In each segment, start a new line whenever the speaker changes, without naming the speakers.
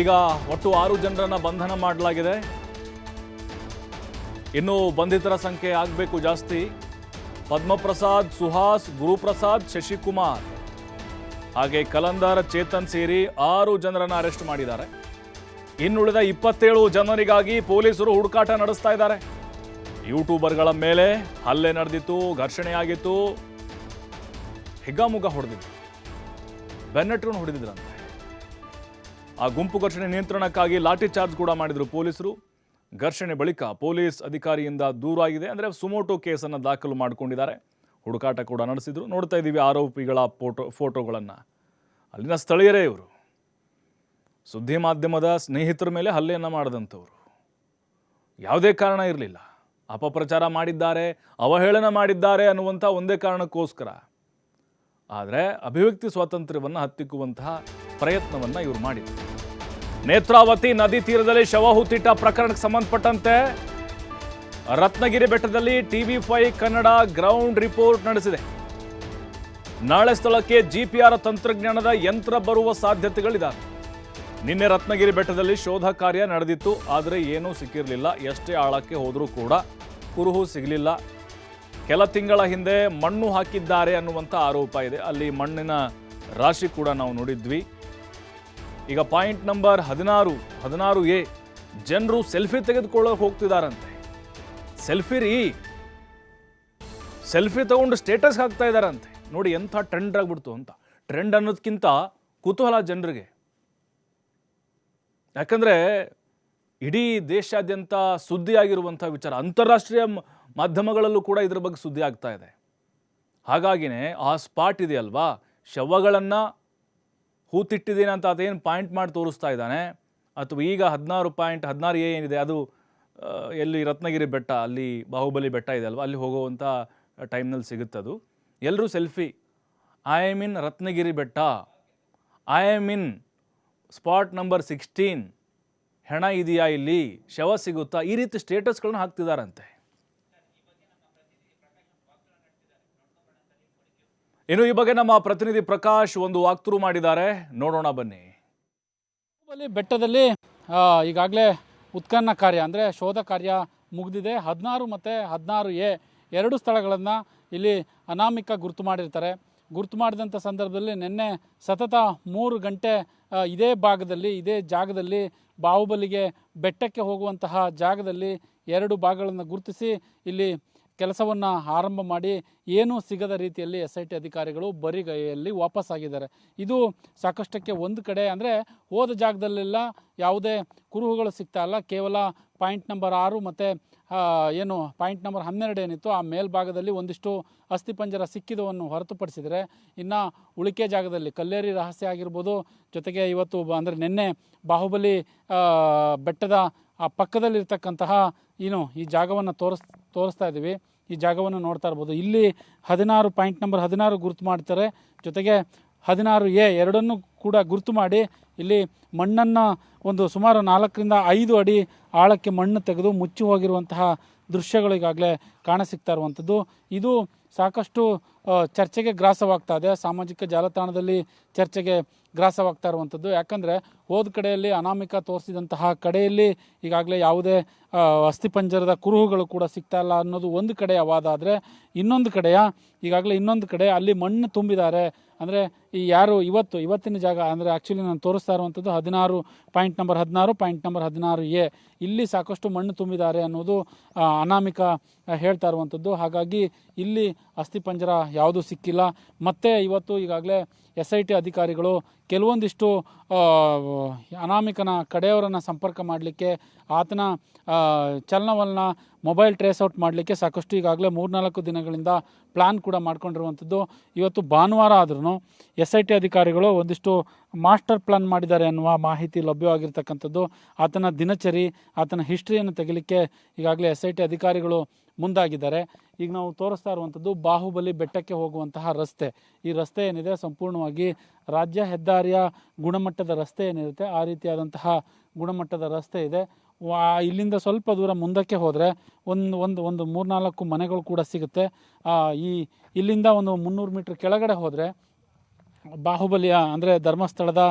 ಈಗ ಒಟ್ಟು ಆರು ಜನರನ್ನ ಬಂಧನ ಮಾಡಲಾಗಿದೆ. ಇನ್ನು ಬಂಧಿತರ ಸಂಖ್ಯೆ ಆಗಬೇಕು ಜಾಸ್ತಿ. ಪದ್ಮಪ್ರಸಾದ್, ಸುಹಾಸ್, ಗುರುಪ್ರಸಾದ್, ಶಶಿಕುಮಾರ್. ಹಾಗೆ ಕಲಂದರ್, ಚೇತನ್ ಸೇರಿ ಆರು ಜನರನ್ನ ಅರೆಸ್ಟ್ ಮಾಡಿದ್ದಾರೆ. ಇನ್ನುಳಿದ ಇಪ್ಪತ್ತೇಳು ಜನರಿಗಾಗಿ ಪೊಲೀಸರು ಹುಡುಕಾಟ ನಡೆಸ್ತಾ ಇದ್ದಾರೆ. ಯೂಟ್ಯೂಬರ್ಗಳ ಮೇಲೆ ಹಲ್ಲೆ ನಡೆದಿತ್ತು, ಘರ್ಷಣೆ ಆಗಿತ್ತು. ಹಿಗ್ಗಾಮುಗ್ಗ ಹೊಡೆದಿತ್ತು ಬೆನ್ನಟ್ರನ್ನು ಹೊಡೆದಿದ್ರಂತೆ. ಆ ಗುಂಪು ಘರ್ಷಣೆ ನಿಯಂತ್ರಣಕ್ಕಾಗಿ ಲಾಠಿ ಚಾರ್ಜ್ ಕೂಡ ಮಾಡಿದ್ರು ಪೊಲೀಸರು. ಘರ್ಷಣೆ ಬಳಿಕ ಪೊಲೀಸ್ ಅಧಿಕಾರಿಯಿಂದ ದೂರ ಆಗಿದೆ ಅಂದರೆ ಸುಮೋಟೋ ಕೇಸನ್ನು ದಾಖಲು ಮಾಡಿಕೊಂಡಿದ್ದಾರೆ. ಹುಡುಕಾಟ ಕೂಡ ನಡೆಸಿದ್ರು. ನೋಡ್ತಾ ಇದ್ದೀವಿ ಆರೋಪಿಗಳ ಫೋಟೋ, ಫೋಟೋಗಳನ್ನು. ಅಲ್ಲಿನ ಸ್ಥಳೀಯರೇ ಇವರು. ಸುದ್ದಿ ಮಾಧ್ಯಮದ ಸ್ನೇಹಿತರ ಮೇಲೆ ಹಲ್ಲೆಯನ್ನು ಮಾಡಿದಂಥವ್ರು. ಯಾವುದೇ ಕಾರಣ ಇರಲಿಲ್ಲ. ಅಪಪ್ರಚಾರ ಮಾಡಿದ್ದಾರೆ, ಅವಹೇಳನ ಮಾಡಿದ್ದಾರೆ ಅನ್ನುವಂಥ ಒಂದೇ ಕಾರಣಕ್ಕೋಸ್ಕರ. ಆದರೆ ಅಭಿವ್ಯಕ್ತಿ ಸ್ವಾತಂತ್ರ್ಯವನ್ನು ಹತ್ತಿಕ್ಕುವಂತಹ ಪ್ರಯತ್ನವನ್ನು ಇವರು ಮಾಡಿದರು. ನೇತ್ರಾವತಿ ನದಿ ತೀರದಲ್ಲಿ ಶವ ಹುತ್ತಿಟ್ಟ ಪ್ರಕರಣಕ್ಕೆ ಸಂಬಂಧಪಟ್ಟಂತೆ ರತ್ನಗಿರಿ ಬೆಟ್ಟದಲ್ಲಿ TV five Kannada ground report ನಡೆಸಿದೆ. ನಾಳೆ ಸ್ಥಳಕ್ಕೆ ಜಿಪಿಆರ್ ತಂತ್ರಜ್ಞಾನದ ಯಂತ್ರ ಬರುವ ಸಾಧ್ಯತೆಗಳಿದ್ದಾವೆ ನಿನ್ನೆ ರತ್ನಗಿರಿ ಬೆಟ್ಟದಲ್ಲಿ ಶೋಧ ಕಾರ್ಯ ನಡೆದಿತ್ತು. ಆದರೆ ಏನೂ ಸಿಕ್ಕಿರಲಿಲ್ಲ. ಎಷ್ಟೇ ಆಳಕ್ಕೆ ಹೋದರೂ ಕೂಡ ಕುರುಹು ಸಿಗಲಿಲ್ಲ. ಕೆಲ ತಿಂಗಳ ಹಿಂದೆ ಮಣ್ಣು ಹಾಕಿದ್ದಾರೆ ಅನ್ನುವಂಥ ಆರೋಪ ಇದೆ. ಅಲ್ಲಿ ಮಣ್ಣಿನ ರಾಶಿ ಕೂಡ ನಾವು ನೋಡಿದ್ವಿ. ಈಗ ಪಾಯಿಂಟ್ ನಂಬರ್ ಹದಿನಾರು ಹದಿನಾರು ಎ, ಜನರು ಸೆಲ್ಫಿ ತೆಗೆದುಕೊಳ್ಳೋಕೆ ಹೋಗ್ತಿದಾರಂತೆ. ಸೆಲ್ಫಿ ರೀ. ಸೆಲ್ಫಿ ತಗೊಂಡು ಸ್ಟೇಟಸ್ ಹಾಕ್ತಾ ಇದ್ದಾರಂತೆ ನೋಡಿ ಎಂಥ ಟ್ರೆಂಡ್ ಆಗ್ಬಿಡ್ತು ಅಂತ. ಟ್ರೆಂಡ್ ಅನ್ನೋದಕ್ಕಿಂತ ಕುತೂಹಲ ಜನರಿಗೆ. ಯಾಕಂದರೆ ಇಡೀ ದೇಶಾದ್ಯಂತ ಸುದ್ದಿ ಆಗಿರುವಂಥ ವಿಚಾರ, ಅಂತಾರಾಷ್ಟ್ರೀಯ ಮಾಧ್ಯಮಗಳಲ್ಲೂ ಕೂಡ ಇದ್ರ ಬಗ್ಗೆ ಸುದ್ದಿ ಆಗ್ತಾ ಇದೆ. ಹಾಗಾಗಿನೇ ಆ ಸ್ಪಾಟ್ ಇದೆಯಲ್ವಾ? ಶವಗಳನ್ನು ಹೂತಿಟ್ಟಿದ್ದೀನಿ ಅಂತ ಅದೇನು ಪಾಯಿಂಟ್ ಮಾಡಿ ತೋರಿಸ್ತಾ ಇದ್ದಾನೆ? ಅಥವಾ ಈಗ ಹದಿನಾರು ಪಾಯಿಂಟ್, ಹದಿನಾರು ಎ ಏನಿದೆ, ಅದು ಎಲ್ಲಿ ರತ್ನಗಿರಿ ಬೆಟ್ಟ, ಅಲ್ಲಿ ಬಾಹುಬಲಿ ಬೆಟ್ಟ ಇದೆ ಅಲ್ವಾ? ಅಲ್ಲಿ ಹೋಗುವಂಥ ಟೈಮ್ನಲ್ಲಿ ಸಿಗುತ್ತದು ಎಲ್ಲರೂ selfie. I am in Ratnagiri ಬೆಟ್ಟ. I am in spot number sixteen. ಹೆಣ ಇದೆಯಾ ಇಲ್ಲಿ? ಶವ ಸಿಗುತ್ತಾ? ಈ ರೀತಿ ಸ್ಟೇಟಸ್ಗಳನ್ನ ಹಾಕ್ತಿದಾರಂತೆ ಇನ್ನು ಈ ಬಗ್ಗೆ ನಮ್ಮ ಪ್ರತಿನಿಧಿ ಪ್ರಕಾಶ್ ಒಂದು ವಾಕ್ತುರು ಮಾಡಿದ್ದಾರೆ. ನೋಡೋಣ ಬನ್ನಿ.
ಬೆಟ್ಟದಲ್ಲಿ ಈಗಾಗಲೇ ಉತ್ಖನನ ಕಾರ್ಯ ಅಂದರೆ ಶೋಧ ಕಾರ್ಯ ಮುಗಿದಿದೆ. ಹದಿನಾರು ಮತ್ತು ಹದಿನಾರು ಎ ಎರಡು ಸ್ಥಳಗಳನ್ನು ಇಲ್ಲಿ ಅನಾಮಿಕ ಗುರುತು ಮಾಡಿರ್ತಾರೆ. ಗುರುತು ಮಾಡಿದಂಥ ಸಂದರ್ಭದಲ್ಲಿ ನಿನ್ನೆ ಸತತ ಮೂರು ಗಂಟೆ ಇದೇ ಭಾಗದಲ್ಲಿ, ಇದೇ ಜಾಗದಲ್ಲಿ ಬಾಹುಬಲಿಗೆ ಬೆಟ್ಟಕ್ಕೆ ಹೋಗುವಂತಹ ಜಾಗದಲ್ಲಿ ಎರಡು ಭಾಗಗಳನ್ನು ಗುರುತಿಸಿ ಇಲ್ಲಿ ಕೆಲಸವನ್ನು ಆರಂಭ ಮಾಡಿ ಏನೂ ಸಿಗದ ರೀತಿಯಲ್ಲಿ ಎಸ್ ಐ ಟಿ ಅಧಿಕಾರಿಗಳು ಬರಿಗೈಯಲ್ಲಿ ವಾಪಸ್ಸಾಗಿದ್ದಾರೆ. ಇದು ಸಾಕಷ್ಟಕ್ಕೆ ಒಂದು ಕಡೆ ಅಂದರೆ ಹೋದ ಜಾಗದಲ್ಲೆಲ್ಲ ಯಾವುದೇ ಕುರುಹುಗಳು ಸಿಗ್ತಾ ಇಲ್ಲ. ಕೇವಲ ಪಾಯಿಂಟ್ ನಂಬರ್ ಆರು ಮತ್ತು ಏನು ಪಾಯಿಂಟ್ ನಂಬರ್ ಹನ್ನೆರಡು ಏನಿತ್ತು ಆ ಮೇಲ್ಭಾಗದಲ್ಲಿ ಒಂದಿಷ್ಟು ಅಸ್ಥಿಪಂಜರ ಸಿಕ್ಕಿದವನ್ನು ಹೊರತುಪಡಿಸಿದರೆ ಇನ್ನು ಉಳಿಕೆ ಜಾಗದಲ್ಲಿ ಕಲ್ಲೇರಿ ರಹಸ್ಯ ಆಗಿರ್ಬೋದು, ಜೊತೆಗೆ ಇವತ್ತು ಅಂದರೆ ನಿನ್ನೆ ಬಾಹುಬಲಿ ಬೆಟ್ಟದ ಆ ಪಕ್ಕದಲ್ಲಿರ್ತಕ್ಕಂತಹ ಏನು ಈ ಜಾಗವನ್ನು ತೋರಿಸ್, ತೋರಿಸ್ತಾ ಇದ್ದೀವಿ. ಈ ಜಾಗವನ್ನು ನೋಡ್ತಾ ಇರ್ಬೋದು. ಇಲ್ಲಿ ಹದಿನಾರು ಪಾಯಿಂಟ್ ನಂಬರ್ ಹದಿನಾರು ಗುರುತು ಮಾಡ್ತಾರೆ. ಜೊತೆಗೆ ಹದಿನಾರು ಎ ಎರಡನ್ನೂ ಕೂಡ ಗುರುತು ಮಾಡಿ ಇಲ್ಲಿ ಮಣ್ಣನ್ನು ಒಂದು ಸುಮಾರು ನಾಲ್ಕರಿಂದ ಐದು ಅಡಿ ಆಳಕ್ಕೆ ಮಣ್ಣು ತೆಗೆದು ಮುಚ್ಚಿ ಹೋಗಿರುವಂತಹ ದೃಶ್ಯಗಳು ಈಗಾಗಲೇ ಕಾಣಸಿಗ್ತಾ ಇರುವಂಥದ್ದು. ಇದು ಸಾಕಷ್ಟು ಚರ್ಚೆಗೆ ಗ್ರಾಸವಾಗ್ತಾ ಇದೆ. ಸಾಮಾಜಿಕ ಜಾಲತಾಣದಲ್ಲಿ ಚರ್ಚೆಗೆ ಗ್ರಾಸವಾಗ್ತಾ ಇರುವಂಥದ್ದು. ಯಾಕಂದರೆ ಹೋದ ಕಡೆಯಲ್ಲಿ ಅನಾಮಿಕ ತೋರಿಸಿದಂತಹ ಕಡೆಯಲ್ಲಿ ಈಗಾಗಲೇ ಯಾವುದೇ ಅಸ್ಥಿಪಂಜರದ ಕುರುಹುಗಳು ಕೂಡ ಸಿಗ್ತಾ ಇಲ್ಲ ಅನ್ನೋದು ಒಂದು ಕಡೆಯ ವಾದ ಆದರೆ ಇನ್ನೊಂದು ಕಡೆಯ ಈಗಾಗಲೇ ಇನ್ನೊಂದು ಕಡೆ ಅಲ್ಲಿ ಮಣ್ಣು ತುಂಬಿದ್ದಾರೆ. ಅಂದರೆ ಈ ಯಾರು ಇವತ್ತು ಇವತ್ತಿನ ಜಾಗ ಅಂದರೆ ಆ್ಯಕ್ಚುಲಿ ನಾನು ತೋರಿಸ್ತಾ ಇರುವಂಥದ್ದು ಹದಿನಾರು ಪಾಯಿಂಟ್ ನಂಬರ್ ಹದಿನಾರು ಪಾಯಿಂಟ್ ನಂಬರ್ ಹದಿನಾರು ಎ. ಇಲ್ಲಿ ಸಾಕಷ್ಟು ಮಣ್ಣು ತುಂಬಿದ್ದಾರೆ ಅನ್ನೋದು ಅನಾಮಿಕ ಆ, ಹೇಳ್ತಾ ಇರುವಂಥದ್ದು ಹಾಗಾಗಿ ಇಲ್ಲಿ ಅಸ್ಥಿಪಂಜರ ಯಾವುದೂ ಸಿಕ್ಕಿಲ್ಲ. ಮತ್ತೆ ಇವತ್ತು ಈಗಾಗಲೇ ಎಸ್ ಐ ಟಿ ಅಧಿಕಾರಿಗಳು ಕೆಲವೊಂದಿಷ್ಟು ಅನಾಮಿಕನ ಕಡೆಯವರನ್ನು ಸಂಪರ್ಕ ಮಾಡಲಿಕ್ಕೆ ಆತನ ಚಲನವಲನ ಮೊಬೈಲ್ ಟ್ರೇಸ್ ಔಟ್ ಮಾಡಲಿಕ್ಕೆ ಸಾಕಷ್ಟು ಈಗಾಗಲೇ ಮೂರ್ನಾಲ್ಕು ದಿನಗಳಿಂದ ಪ್ಲ್ಯಾನ್ ಕೂಡ ಮಾಡ್ಕೊಂಡಿರುವಂಥದ್ದು. ಇವತ್ತು ಭಾನುವಾರ ಆದ್ರೂ ಎಸ್ ಐ ಟಿ ಅಧಿಕಾರಿಗಳು ಒಂದಿಷ್ಟು ಮಾಸ್ಟರ್ ಪ್ಲಾನ್ ಮಾಡಿದ್ದಾರೆ ಅನ್ನುವ ಮಾಹಿತಿ ಲಭ್ಯವಾಗಿರ್ತಕ್ಕಂಥದ್ದು. ಆತನ ದಿನಚರಿ, ಆತನ ಹಿಸ್ಟ್ರಿಯನ್ನು ತೆಗಿಲಿಕ್ಕೆ ಈಗಾಗಲೇ ಎಸ್ ಐ ಟಿ ಅಧಿಕಾರಿಗಳು ಮುಂದಾಗಿದ್ದಾರೆ. ಈಗ ನಾವು ತೋರಿಸ್ತಾ ಇರುವಂಥದ್ದು ಬಾಹುಬಲಿ ಬೆಟ್ಟಕ್ಕೆ ಹೋಗುವಂತಹ ರಸ್ತೆ. ಈ ರಸ್ತೆ ಏನಿದೆ? ಸಂಪೂರ್ಣವಾಗಿ ರಾಜ್ಯ ಹೆದ್ದಾರಿಯ ಗುಣಮಟ್ಟದ ರಸ್ತೆ ಏನಿರುತ್ತೆ? ಆ ರೀತಿಯಾದಂತಹ ಗುಣಮಟ್ಟದ ರಸ್ತೆ ಇದೆ. ವಾ, ಇಲ್ಲಿಂದ ಸ್ವಲ್ಪ ದೂರ ಮುಂದಕ್ಕೆ ಹೋದರೆ ಒಂದು ಒಂದು ಒಂದು ಮೂರ್ನಾಲ್ಕು ಮನೆಗಳು ಕೂಡ ಸಿಗುತ್ತೆ. ಈ, ಇಲ್ಲಿಂದ ಒಂದು ಮುನ್ನೂರು ಮೀಟ್ರ್ ಕೆಳಗಡೆ ಹೋದರೆ ಬಾಹುಬಲಿಯ, ಅಂದರೆ ಧರ್ಮಸ್ಥಳದ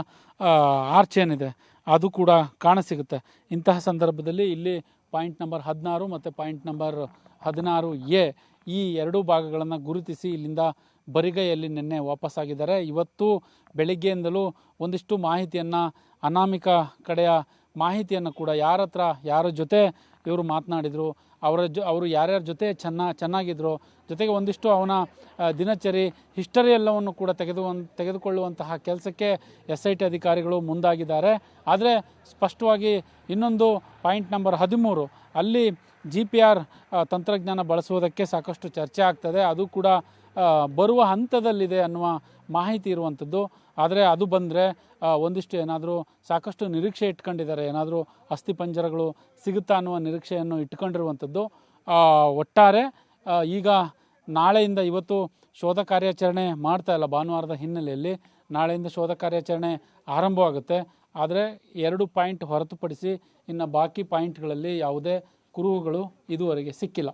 ಆರ್ಚ್ ಏನಿದೆ, ಅದು ಕೂಡ ಕಾಣಸಿಗುತ್ತೆ. ಇಂತಹ ಸಂದರ್ಭದಲ್ಲಿ ಇಲ್ಲಿ ಪಾಯಿಂಟ್ ನಂಬರ್ ಹದಿನಾರು ಮತ್ತು ಪಾಯಿಂಟ್ ನಂಬರ್ ಹದಿನಾರು ಎ, ಈ ಎರಡೂ ಭಾಗಗಳನ್ನು ಗುರುತಿಸಿ ಇಲ್ಲಿಂದ ಬರಿಗೈಯಲ್ಲಿ ನಿನ್ನೆ ವಾಪಸ್ಸಾಗಿದ್ದಾರೆ. ಇವತ್ತು ಬೆಳಿಗ್ಗೆಯಿಂದಲೂ ಒಂದಿಷ್ಟು ಮಾಹಿತಿಯನ್ನು ಅನಾಮಿಕ ಕಡೆಯ ಮಾಹಿತಿಯನ್ನು ಕೂಡ ಯಾರ ಹತ್ರ, ಯಾರ ಜೊತೆ ಇವರು ಮಾತನಾಡಿದರು, ಅವರ ಜೊ, ಅವರು ಯಾರ್ಯಾರ ಜೊತೆ ಚೆನ್ನ ಚೆನ್ನಾಗಿದ್ದರು ಜೊತೆಗೆ ಒಂದಿಷ್ಟು ಅವನ ದಿನಚರಿ ಹಿಸ್ಟರಿ ಎಲ್ಲವನ್ನು ಕೂಡ ತೆಗೆದು ತೆಗೆದುಕೊಳ್ಳುವಂತಹ ಕೆಲಸಕ್ಕೆ ಎಸ್ ಐ ಟಿ ಅಧಿಕಾರಿಗಳು ಮುಂದಾಗಿದ್ದಾರೆ. ಆದರೆ ಸ್ಪಷ್ಟವಾಗಿ ಇನ್ನೊಂದು ಪಾಯಿಂಟ್ ನಂಬರ್ ಹದಿಮೂರು, ಅಲ್ಲಿ ಜಿ ಪಿ ಆರ್ ತಂತ್ರಜ್ಞಾನ ಬಳಸುವುದಕ್ಕೆ ಸಾಕಷ್ಟು ಚರ್ಚೆ ಆಗ್ತದೆ. ಅದು ಕೂಡ ಬರುವ ಹಂತದಲ್ಲಿದೆ ಅನ್ನುವ ಮಾಹಿತಿ ಇರುವಂಥದ್ದು. ಆದರೆ ಅದು ಬಂದರೆ ಒಂದಿಷ್ಟು ಏನಾದರೂ ಸಾಕಷ್ಟು ನಿರೀಕ್ಷೆ ಇಟ್ಕೊಂಡಿದ್ದಾರೆ. ಏನಾದರೂ ಅಸ್ಥಿಪಂಜರಗಳು ಸಿಗುತ್ತಾ ಅನ್ನುವ ನಿರೀಕ್ಷೆಯನ್ನು ಇಟ್ಕೊಂಡಿರುವಂಥದ್ದು. ಒಟ್ಟಾರೆ ಈಗ ನಾಳೆಯಿಂದ ಇವತ್ತು ಶೋಧ ಕಾರ್ಯಾಚರಣೆ ಮಾಡ್ತಾ ಇಲ್ಲ ಭಾನುವಾರದ ಹಿನ್ನೆಲೆಯಲ್ಲಿ. ನಾಳೆಯಿಂದ ಶೋಧ ಕಾರ್ಯಾಚರಣೆ ಆರಂಭವಾಗುತ್ತೆ. ಆದರೆ ಎರಡು ಪಾಯಿಂಟ್ ಹೊರತುಪಡಿಸಿ ಇನ್ನು ಬಾಕಿ ಪಾಯಿಂಟ್ಗಳಲ್ಲಿ ಯಾವುದೇ ಕುರುಹುಗಳು ಇದುವರೆಗೆ ಸಿಕ್ಕಿಲ್ಲ.